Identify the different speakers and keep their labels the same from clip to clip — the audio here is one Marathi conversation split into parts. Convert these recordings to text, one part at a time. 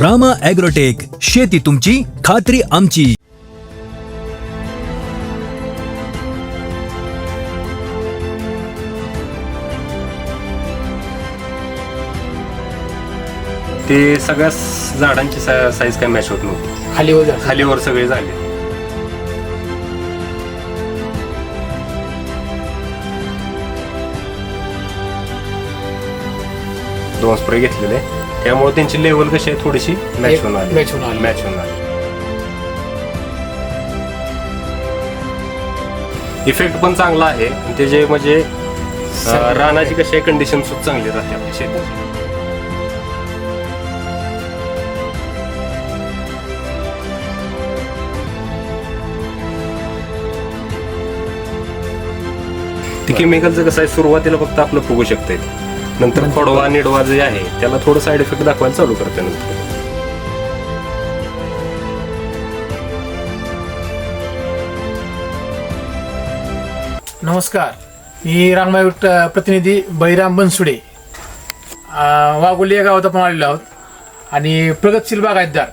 Speaker 1: रामा ॲग्रोटेक शेती तुमची खात्री आमची.
Speaker 2: ते सगळ्या स- झाडांची साईज काय मॅच होत नव्हती.
Speaker 3: खाली वर झालं.
Speaker 2: खालीवर सगळे झाले. दोन स्प्रे घेतलेले. त्यामुळे त्यांची लेवल कशी आहे थोडीशी मॅच
Speaker 3: एक
Speaker 2: होऊन आली.
Speaker 3: match होऊन आली.
Speaker 2: मॅच होऊन आली. इफेक्ट पण चांगला आहे. आणि त्याचे म्हणजे अं, रानाची कशी आहे कंडिशन सुद्धा चांगली राहते आपल्या शेताची ते केमिकलचं कसं आहे सुरुवातीला फक्त आपलं फुगू शकतंय. नंतर खोडवा निडवा जे आहे त्याला थोडं साईड इफेक्ट दाखवायला चालू करते नंतर.
Speaker 3: नमस्कार. मी रानमाय प्रतिनिधी बहिराम बनसुडे. वाघोली या गावात आपण आलेलो आहोत. आणि प्रगतशील बागायतदार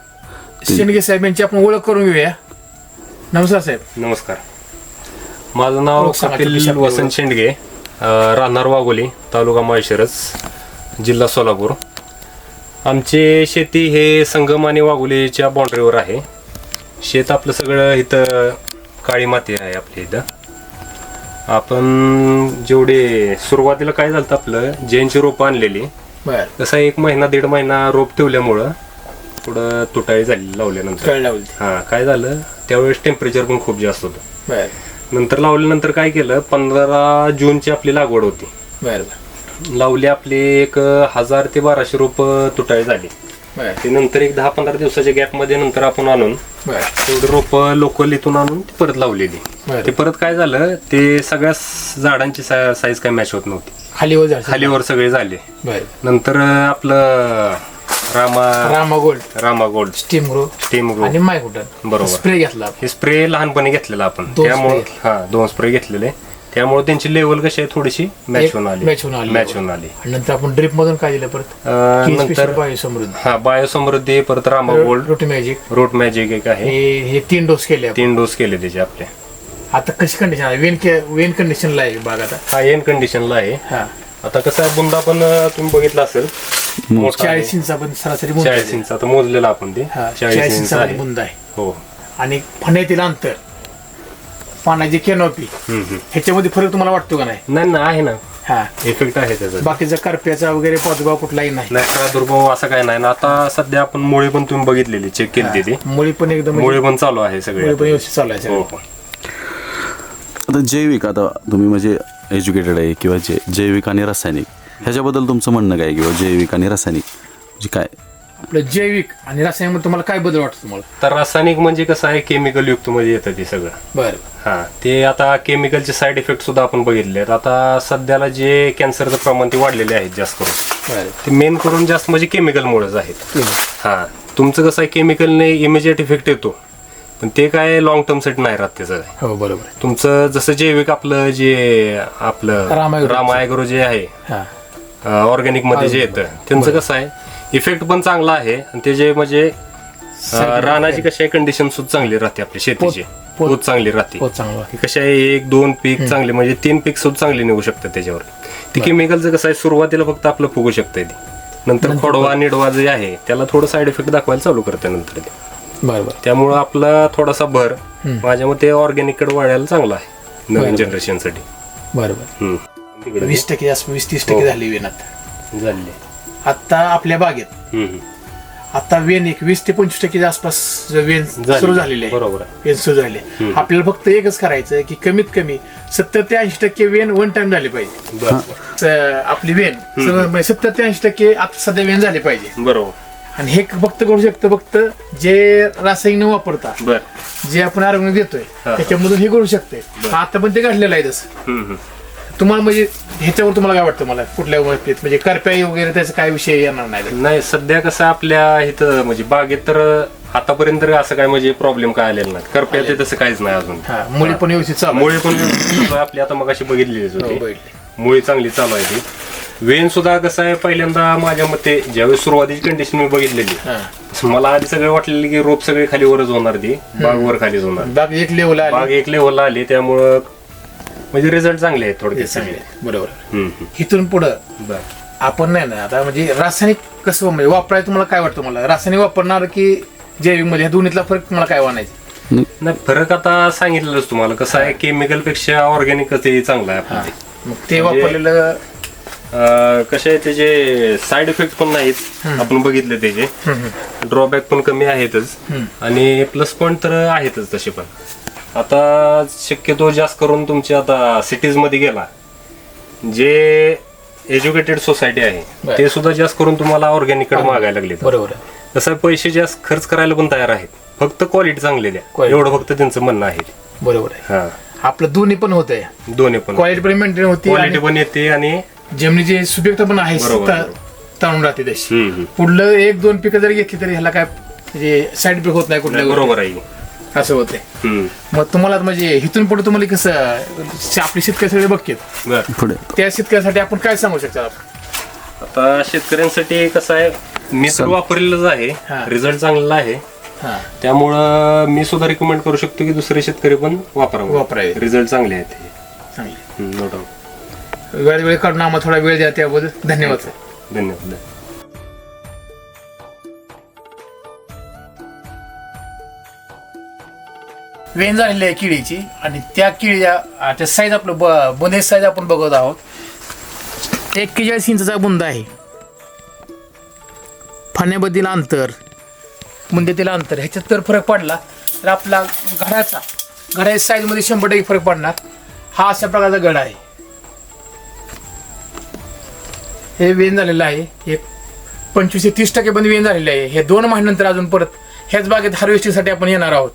Speaker 3: शेंडगे साहेब यांची आपण ओळख करून घेऊया. नमस्कार साहेब.
Speaker 2: नमस्कार. माझं नाव कपिल वसंत. शेंडगे. राहणार वाघोली तालुका माळशिरस जिल्हा सोलापूर. आमची शेती हे संगम आणि वाघोलीच्या बाउंड्रीवर आहे. शेत आपलं सगळं इथं काळी माती आहे आपल्या इथं. आपण जेवढे सुरुवातीला काय झालं आपलं जैनची रोपं आणलेली.
Speaker 3: बर.
Speaker 2: कसं एक महिना दीड महिना रोप ठेवल्यामुळं थोडं तुटाई झाली लावल्यानंतर. हा काय झालं त्यावेळेस टेम्परेचर पण खूप जास्त होतं.
Speaker 3: बर.
Speaker 2: नंतर लावल्यानंतर काय केलं पंधरा जूनची आपली लागवड होती. लावली आपली एक हजार ते बाराशे रोप तुटाई झाली. ते नंतर एक दहा पंधरा दिवसाच्या गॅपमध्ये नंतर आपण आणून तेवढे रोप लोकल इथून आणून ती परत लावलेली. ते परत काय झालं ते सगळ्या झाडांची साईज काय मॅच होत नव्हती.
Speaker 3: खाली वर झालं
Speaker 2: खालीवर सगळे झाले. नंतर आपलं Rama
Speaker 3: Rama gold.
Speaker 2: Rama gold.
Speaker 3: Steam grow.
Speaker 2: Steam group
Speaker 3: आणि मायकुटन
Speaker 2: बरोबर.
Speaker 3: स्प्रे घेतला आपण.
Speaker 2: हे स्प्रे लहानपणी घेतलेला आपण.
Speaker 3: दोन
Speaker 2: त्यामुळे. हा दोन स्प्रे घेतलेले. त्यामुळे त्यांची लेवल कशी आहे? थोडीशी मॅच होऊन आली.
Speaker 3: match होऊन आली.
Speaker 2: मॅच होऊन आली.
Speaker 3: आणि नंतर आपण ड्रिप मधून काय दिलं परत?
Speaker 2: अं, नंतर
Speaker 3: Bio समृद्धी
Speaker 2: हा बायोसमृद्धी परत Rama gold.
Speaker 3: Root magic
Speaker 2: root magic एक आहे.
Speaker 3: हे हे तीन डोस केले आपण.
Speaker 2: तीन डोस केले त्याचे आपले.
Speaker 3: आता कशी कंडिशन आहे? वेन के वेन कंडिशनला आहे बाग आता.
Speaker 2: हा एन कंडिशनला आहे.
Speaker 3: हा.
Speaker 2: आता कसं आहे बुंदा पण तुम्ही बघितला असेल मोठा आहे.
Speaker 3: चाळीस इंच आपण सरासरी बुंद
Speaker 2: चाळीस इंच आता मोजलेला आपण ते.
Speaker 3: हा
Speaker 2: चाळीस इंच
Speaker 3: इंच
Speaker 2: आहे.
Speaker 3: बुंद आहे.
Speaker 2: हो.
Speaker 3: आणि फण्यातील अंतर पाण्याची कॅनोपी
Speaker 2: हम्म, हम्म.
Speaker 3: ह्याच्यामध्ये फरक तुम्हाला वाटतो का नाही?
Speaker 2: नाही ना आहे ना.
Speaker 3: हा.
Speaker 2: इफेक्ट आहे त्याचा.
Speaker 3: बाकीचा करप्याचा वगैरे पाचगाव कुठलाही नाही.
Speaker 2: नाही प्रादुर्भाव असं काय नाही. ना आता सध्या आपण मुळे पण तुम्ही बघितलेली चेक केली ती
Speaker 3: मुळी पण एकदम
Speaker 2: मुळे पण चालू आहे सगळे
Speaker 3: मुळी पण व्यवस्थित चालू आहे
Speaker 2: हो
Speaker 3: सगळं.
Speaker 2: हो.
Speaker 4: आता जैविक आता तुम्ही म्हणजे एज्युकेटेड आहे किंवा जे जैविक आणि रासायनिक? ह्याच्याबद्दल तुमचं म्हणणं काय किंवा जैविक आणि रासायनिक? म्हणजे काय?
Speaker 3: आपलं जैविक आणि रासायनिक तुम्हाला काय बदल वाटतो तुम्हाला?
Speaker 2: तर रासायनिक म्हणजे कसं आहे केमिकल युक्त मध्ये येतं ते सगळं.
Speaker 3: बरं.
Speaker 2: हा ते आता केमिकलचे साईड इफेक्ट सुद्धा आपण बघितले आहेत. आता सध्याला जे कॅन्सरचं प्रमाण ते वाढलेले आहेत जास्त करून.
Speaker 3: बरं.
Speaker 2: ते मेन करून जास्त म्हणजे केमिकलमुळेच आहेत. हा तुमचं कसं आहे केमिकलने इमिजिएट इफेक्ट येतो. पण ते काय लॉंग टर्म सेट नाही राहत त्याचं
Speaker 3: हो बरोबर आहे.
Speaker 2: तुमचं जसं जैविक आपलं जे आपलं
Speaker 3: रामायग्रो.
Speaker 2: रामायग्रो जे आहे
Speaker 3: हा.
Speaker 2: ऑर्गॅनिकमध्ये जे येतं त्यांचं कसं आहे इफेक्ट पण चांगला आहे आणि ते जे म्हणजे अं, रानाची कशी आहे कंडिशन सुद्धा चांगली राहते आपली शेतीची.
Speaker 3: पोत-
Speaker 2: पोत चांगली राहते.
Speaker 3: हो चांगला
Speaker 2: ती कशी आहे एक दोन पीक चांगले म्हणजे तीन पीक सुद्धा चांगली निघू शकतात त्याच्यावर. ते केमिकलचं कसं आहे सुरुवातीला फक्त आपलं फुगू शकतंय ते. नंतर खोडवा निडवा जे आहे त्याला थोडं साईड इफेक्ट दाखवायला चालू करते नंतर ते.
Speaker 3: बरं बरं.
Speaker 2: त्यामुळं आपला थोडासा भर माझ्या मते ऑर्गॅनिककडे वाढायला चांगला आहे नवीन जनरेशनसाठी
Speaker 3: बरं बरं.
Speaker 2: हम्म. तिकडे
Speaker 3: वीस टक्के जास्त वीस तीस
Speaker 2: हो.
Speaker 3: टक्के झाली वेन आता
Speaker 2: झाले.
Speaker 3: आता आपल्या बागेत.
Speaker 2: हम्म.
Speaker 3: आता वेन एक वीस ते पंचवीस टक्के आसपास जो वेन
Speaker 2: झाली.
Speaker 3: सुरू झालेली आहे.
Speaker 2: बरोबर आहे.
Speaker 3: वेन सुरू झाली. आपल्याला फक्त एकच करायचं की कमीत कमी सत्तर ते ऐंशी टक्के वेन वन टाइम झाली पाहिजे.
Speaker 2: बरं.
Speaker 3: स- आपली वेन सत्तर ते ऐंशी टक्के आता सध्या वेन झाली पाहिजे.
Speaker 2: बरोबर.
Speaker 3: आणि हे फक्त करू शकतं फक्त जे रासायनिक न वापरता जे आपण आरोग्य देतोय. त्याच्यामधून हे करू शकते. आता पण ते घडलेलं आहे तसं. तुम्हाला म्हणजे ह्याच्यावर तुम्हाला काय वाटतं मला? कुठल्या बाबतीत? म्हणजे करप्याई वगैरे त्याचा काय विषय येणार नाही?
Speaker 2: नाही सध्या कसं आपल्या इथं म्हणजे बागेत तर आतापर्यंत असं काय म्हणजे प्रॉब्लेम काय आलेला नाही. करप्या ते तसं काहीच नाही अजून.
Speaker 3: हा मुली पण व्यवस्थित.
Speaker 2: मुळी पण. आपली आता मग अशी बघितलेलीच
Speaker 3: हो,
Speaker 2: होती. मुळी चांगली चालू आहे ती. वेन सुद्धा कसं आहे पहिल्यांदा माझ्या मते ज्यावेळेस सुरुवातीची कंडिशन मी बघितलेली. मला आधी सगळं वाटलेलं की रोप सगळे खाली वरच होणार ती बाग वर खालीच होणार.
Speaker 3: बाग एक लेवल
Speaker 2: बाग एक लेवलला आली त्यामुळं म्हणजे रिझल्ट चांगले आहेत थोडक्यात
Speaker 3: चांगले
Speaker 2: सगळे
Speaker 3: बरोबर. इथून पुढं. आपण नाही ना आता म्हणजे रासायनिक कसं म्हणजे वापरायचं तुम्हाला काय वाटतं मला? रासायनिक वापरणार की जैविकमध्ये? ह्या दोन्हीतला फरक तुम्हाला काय वाणायचं
Speaker 2: नाही फरक आता सांगितलंच तुम्हाला. कसं आहे केमिकलपेक्षा ऑर्गॅनिक ते चांगलं आहे ते.
Speaker 3: वापरलेलं
Speaker 2: कसे आहे त्याचे साईड इफेक्ट पण नाहीत. आपण बघितले त्याचे. ड्रॉबॅक पण कमी आहेतच. आणि प्लस पॉईंट तर आहेतच तसे पण. आता शक्यतो जास्त करून तुमचे आता सिटीजमध्ये गेला. जे एज्युकेटेड सोसायटी आहे. ते सुद्धा जास्त करून तुम्हाला ऑर्गॅनिककडे मागायला लागले
Speaker 3: बरोबर आहे,
Speaker 2: पैसे जास्त खर्च करायला पण तयार आहेत. फक्त क्वालिटी चांगली द्या. एवढं फक्त त्यांचं म्हणणं आहे.
Speaker 3: बरोबर आहे.
Speaker 2: हा.
Speaker 3: आपलं दोन्ही पण होत आहे
Speaker 2: दोन्ही पण
Speaker 3: क्वालिटी पण मेंटेन होती
Speaker 2: क्वालिटी पण येते आणि
Speaker 3: जमिनीची सुपीकता पण आहे
Speaker 2: बरोबर,
Speaker 3: ता-. ताणून राहते तशी
Speaker 2: हम्म, हम्म.
Speaker 3: पुढलं एक दोन पिकं जरी घेतली तरी ह्याला काय म्हणजे साईड इफेक्ट होत नाही कुठल्या
Speaker 2: नाही, बरोबर आहे
Speaker 3: गोष्टी. असं होते
Speaker 2: हम्म.
Speaker 3: मग तुम्हाला म्हणजे इथून पुढे तुम्हाला कसं आपले शेतकरी सगळे बघतात
Speaker 2: बरं
Speaker 4: पुढे
Speaker 3: त्या शेतकऱ्यासाठी आपण काय सांगू शकतो आपण?
Speaker 2: आता शेतकऱ्यांसाठी कसं आहे मी तर वापरलेलंच
Speaker 3: हा.
Speaker 2: आहे रिझल्ट चांगला आहे
Speaker 3: हा
Speaker 2: त्यामुळं मी सुद्धा रिकमेंड करू शकतो की दुसरे शेतकरी पण वापरावं
Speaker 3: वापरावे.
Speaker 2: रिझल्ट चांगले आहेत नो डाऊट
Speaker 3: वेळ वेळ काढून आम्हाला थोडा वेळ द्या त्याबद्दल. धन्यवाद सर.
Speaker 2: धन्यवाद
Speaker 3: वेन झालेली आहे किडीची आणि त्या किडीच्या साईज आपलं ब- बुंदे साईज आपण बघत आहोत. एक्केचाळीस इंचाचा बुंदा आहे. फाण्याबद्दल अंतर बुंदेतील अंतर ह्याच्यात तर फरक पडला. तर आपला घडाचा घडाच्या साईजमध्ये शंभर टक्के फरक पडणार. हा अशा प्रकारचा गड आहे. हे वेन झालेलं आहे. एक पंचवीस ते तीस टक्के पण वेन झालेलं आहे. हे दोन महिन्यानंतर अजून परत ह्याच बागेत हार्वेस्टिंगसाठी आपण येणार आहोत.